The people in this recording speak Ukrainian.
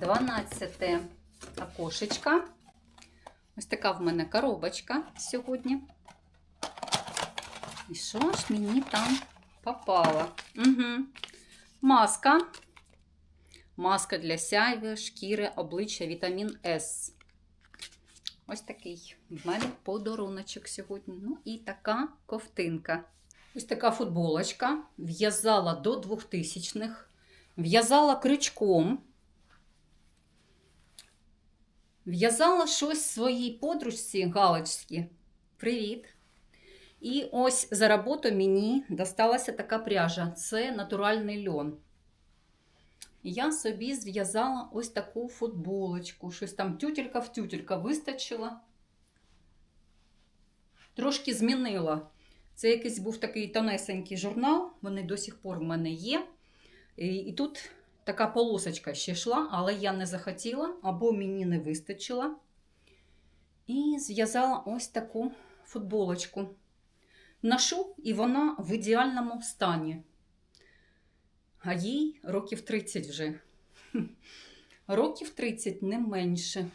12 окошечка. Ось така в мене коробочка сьогодні. І що ж мені там попало? Угу. Маска. Маска для сяйви, шкіри, обличчя, вітамін С. Ось такий в мене подаруночок сьогодні. Ну і така ковтинка. Ось така футболочка. В'язала до 2000-х. В'язала крючком. В'язала щось своїй подружці галочці. Привіт! І ось за роботу мені досталася така пряжа. Це натуральний льон. Я собі зв'язала ось таку футболочку. Щось там тютелька в тютелька вистачила. Трошки змінила. Це якийсь був такий тонесенький журнал, вони до сих пор в мене є. І, тут така полосочка ще йшла, але я не захотіла або мені не вистачило. І зв'язала ось таку футболочку. Ношу, і вона в ідеальному стані. А їй років 30 вже. Років 30 не менше.